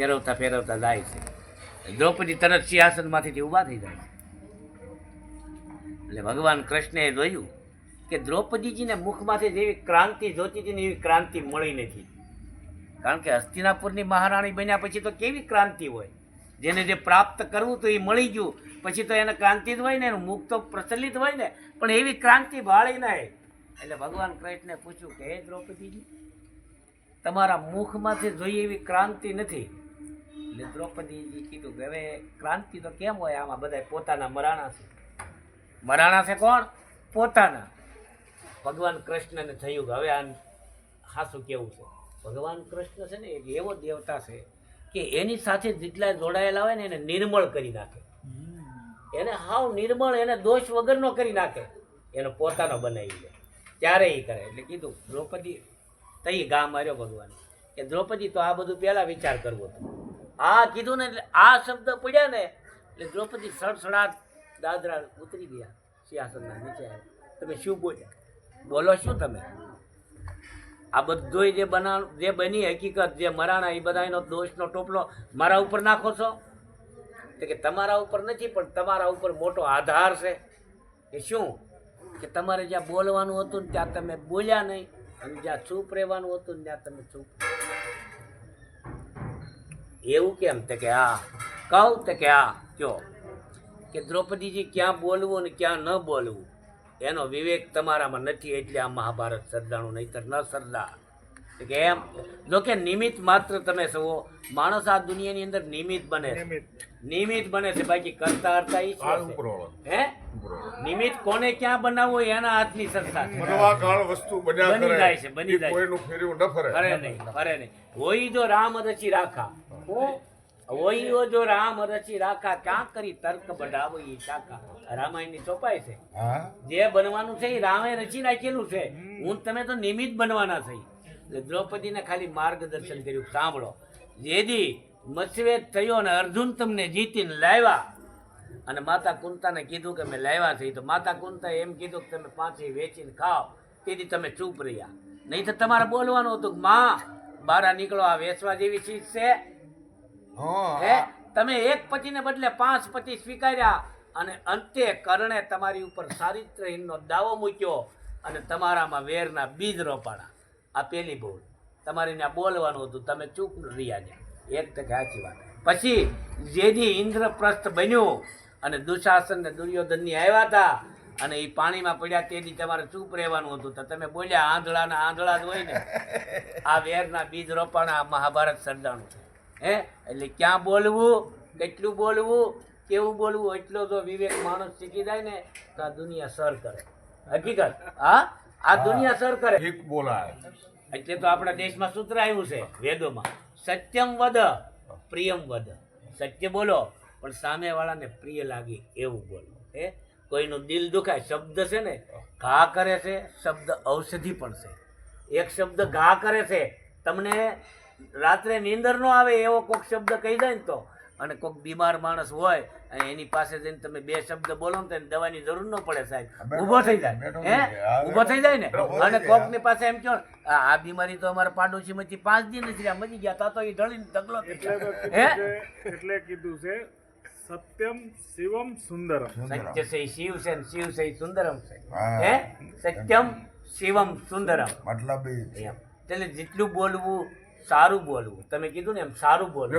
ફેરવતા ફેરવતા જાય છે. દ્રૌપદી તરત સિંહાસનમાંથી ઊભા થઈ જાય. એટલે ભગવાન કૃષ્ણએ જોયું કે દ્રૌપદીજીને મુખમાંથી જેવી ક્રાંતિ જોતી હતી ને એવી ક્રાંતિ મળી નથી. કારણ કે હસ્તિનાપુરની મહારાણી બન્યા પછી તો કેવી ક્રાંતિ હોય? જેને જે પ્રાપ્ત કરવું તો એ મળી ગયું, પછી તો એને ક્રાંતિ જ હોય ને, એનું મુખ તો પ્રચલિત હોય ને, પણ એવી ક્રાંતિ ભાળી નહીં એટલે ભગવાન કૃષ્ણે પૂછ્યું કે, હે દ્રૌપદીજી, તમારા મુખમાંથી જોઈએ એવી ક્રાંતિ નથી એટલે દ્રૌપદીજી કીધું કે હવે ક્રાંતિ તો કેમ હોય આમાં બધા પોતાના મરાણા છે? મરાણા છે કોણ? પોતાના. ભગવાન કૃષ્ણને થયું કે હવે આ હાસું કેવું છે? ભગવાન કૃષ્ણ છે ને એક એવો દેવતા છે કે એની સાથે જેટલા જોડાયેલા હોય ને એને નિર્મળ કરી નાખે. એને હાવ નિર્મળ, એને દોષ વગરનો કરી નાખે. એનો પોતાનો બનાવી લે. ત્યારે એ કરે. એટલે કીધું, દ્રૌપદી તઈ ગામ માર્યો ભગવાન. કે દ્રૌપદી તો આ બધું પહેલાં વિચાર કરવો હતો. આ કીધું ને એટલે આ શબ્દ પડ્યા ને એટલે દ્રૌપદી સડસડાટ દાદરા ઉતરી ગયા સિંહાસનના નીચે તમે શું બોલ્યા? બોલો શું તમે? આ બધોય જે બના, જે બની હકીકત, જે મરાણા, એ બધા એનો દોષનો ટોપલો મારા ઉપર નાખો છો? તો કે તમારા ઉપર નથી, પણ તમારા ઉપર મોટો આધાર છે. કે શું? કે તમારે જ્યાં બોલવાનું હતું ને ત્યાં તમે બોલ્યા નહીં, અને જ્યાં ચૂપ રહેવાનું હતું ને ત્યાં તમે ચૂપ એવું કેમ? તે કે હા. કહું તે કે હા. કયો કે દ્રૌપદીજી ક્યાં બોલવું અને ક્યાં ન બોલવું એનો વિવેક તમારામાં નથી એટલે આ મહાભારત સર્જાણું નહીતર ન સર્જા કે એમ? જો કે નિમિત્ત માત્ર તમે સવો માણસ આ દુનિયાની અંદર નિમિત્ત બને છે. નિમિત્ત. બને છે. બાકી કરતા કરતા. ઉપરવાળો હે? નિમિત્ત કોને ક્યાં બનાવવું એના હાથની સંસ્થા છે. બનવા વસ્તુ બની જાય છે, બની જાય કોઈનું ફેર્યું ન ફરે. ફરે નહીં ફરે નહીં. હોય જો રામ રચી રાખા. હોય જો રામ રચી રાખા ક્યાં કરી તર્ક બઢાવો ઈ શાખા રામાયણની ચોપાઈ છે. જે બનવાનું છે એ રામે રચી નાખેલું છે. હું તમે તો નિમિત્ત બનવાના થઈ એટલે દ્રૌપદીને ખાલી માર્ગદર્શન કર્યું. સાંભળો. જેદી મત્સ્યવેદ થયો અને અર્જુન તમને જીતીને લાવ્યા અને માતા કુંતાને કીધું કે મેં લાવ્યા છે તો માતા કુંતા એમ કીધું કે તમે પાંચે વેચીને ખાઓ તેથી તમે ચૂપ રહ્યા. નહીં તો તમારે બોલવાનું હતું કે માં બારા નીકળો આ વેચવા જેવી ચીજ છે. હે તમે એક પતિને બદલે પાંચ પતિ સ્વીકાર્યા અને અંતે કર્ણે તમારી ઉપર ચારિત્રહીનનો દાવો મૂક્યો અને તમારામાં વેરના બીજ રોપાણા. આ પેલી બોલ. તમારે ત્યાં બોલવાનું હતું તમે ચૂપ રહ્યા ને. એક ટકે સાચી વાત. પછી જેની ઇન્દ્રપ્રસ્થ બન્યું અને દુશાસન ને દુર્યોધનની આવ્યા હતા અને એ પાણીમાં પડ્યા તેથી તમારે ચૂપ રહેવાનું હતું. તો તમે બોલ્યા આંધળાના આંધળા જ હોય ને. આ વેરના બીજ રોપાણા મહાભારત સર્જાણું છે. હે? એટલે ક્યાં બોલવું? કેટલું બોલવું? કેવું બોલવું? એટલો તો વિવેક માણસ શીખી જાય ને તો આ દુનિયા સર કરે. હકીકત? હા? આ દુનિયા સર કરે. બોલાય. એટલે તો આપણા દેશમાં સૂત્ર આવ્યું છે વેદોમાં. સત્યમ વદ પ્રિયમ વદ. સત્ય બોલો પણ સામેવાળાને પ્રિય લાગે એવું બોલો. હે? કોઈનું દિલ દુખાય શબ્દ છે ને ઘા કરે છે શબ્દ ઔષધિ પણ છે. એક શબ્દ ઘા કરે છે. તમને રાત્રે નીંદર ન આવે એવો કોઈક શબ્દ કહી દે ને તો. અને કોઈક બીમાર માણસ હોય અને એની પાસે જઈને તમે બે શબ્દ બોલો ને તો દવાની જરૂર ન પડે સાહેબ. ઊભો થઈ જાય. હે? ઊભો થઈ જાય ને? અને કોકની પાસે એમ કહો આ આ બીમારી તો અમારા પાડોશીમાંથી પાંચ દિન જ રહ્યા મરી ગયા તા તો એ ઢળીને ઢગલો થઈ ગયો. હે? એટલે કીધું છે સત્યમ શિવમ સુંદરમ. સત્ય છે શિવ છે ને શિવ છે સુંદરમ છે. હે. સત્યમ શિવમ સુંદરમ. મતલબ એટલે જેટલું બોલવું સારું બોલવું. તમે કીધું ને એમ સારું બોલવું.